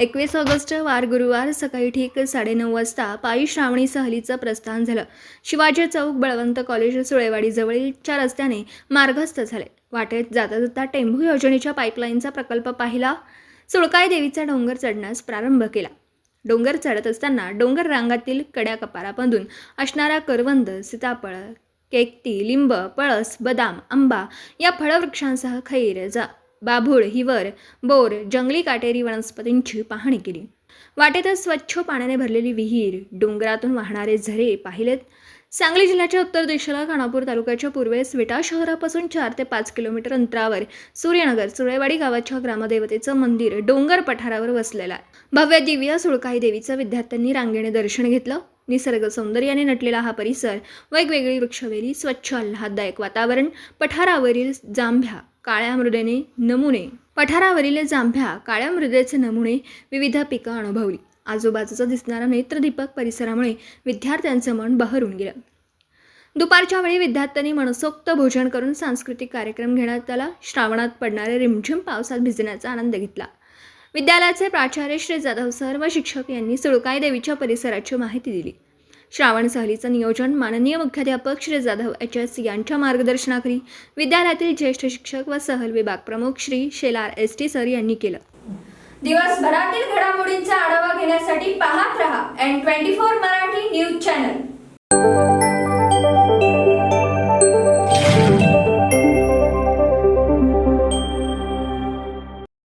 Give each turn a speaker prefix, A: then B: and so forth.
A: एकवीस ऑगस्ट वार गुरुवार सकाळी ठीक साडेनऊ वाजता पायी श्रावणी सहलीचं प्रस्थान झालं. शिवाजी चौक बळवंत कॉलेज सुळेवाडीजवळच्या रस्त्याने मार्गस्थ झाले. वाटेत जाता जाता टेंभू योजनेच्या पाईपलाईनचा प्रकल्प पाहिला. सुळकाय देवीचा डोंगर चढण्यास प्रारंभ केला. डोंगर चढत असताना डोंगर रांगातील कड्या कपारामधून असणारा करवंद सीताफळ केकती लिंब पळस बदाम आंबा या फळवृक्षांसह खैर जा बाभूळ हिवर बोर जंगली काटेरी वनस्पतींची पाहणी केली. वाटेतच स्वच्छ पाण्याने भरलेली विहीर डोंगरातून वाहणारे झरे पाहिलेत. सांगली जिल्ह्याच्या उत्तर दिशेला खानापूर तालुक्याच्या पूर्वेस विटा शहरापासून चार ते पाच किलोमीटर अंतरावर सूर्यनगर सुळेवाडी गावाच्या ग्रामदेवतेचं मंदिर डोंगर पठारावर वसलेलं. आहे भव्य दिव्य सुळकाई देवीचं विद्यार्थ्यांनी रांगेने दर्शन घेतलं. निसर्ग सौंदर्याने नटलेला हा परिसर वेगवेगळी वृक्षवेली स्वच्छ आल्हाददायक वातावरण पठारावरील जांभ्या काळ्या मृदेने नमुने. पठारावरील जांभ्या काळ्या मृदेचे नमुने विविध पिकं अनुभवली. आजूबाजूचा दिसणारा नेत्रदीपक परिसरामुळे विद्यार्थ्यांचं मन बहरून गेलं. दुपारच्या वेळी विद्यार्थ्यांनी मनसोक्त भोजन करून सांस्कृतिक कार्यक्रम घेण्यात आला श्रावणात पडणाऱ्या रिमझिम पावसात भिजण्याचा आनंद घेतला. विद्यालयाचे प्राचार्य श्री जाधव सर व शिक्षक यांनी सुळकाई देवीच्या परिसराची माहिती दिली. श्रावण सहलीचं नियोजन माननीय मुख्याध्यापक श्री जाधव एच एस यांच्या मार्गदर्शनाखाली विद्यालयातील ज्येष्ठ शिक्षक व सहल विभाग प्रमुख Shri Shelar S T sir यांनी केलं.
B: दिवसभरातील घडामोडींचा आढावा घेण्यासाठी पाहत रहा N twenty four Marathi news channel.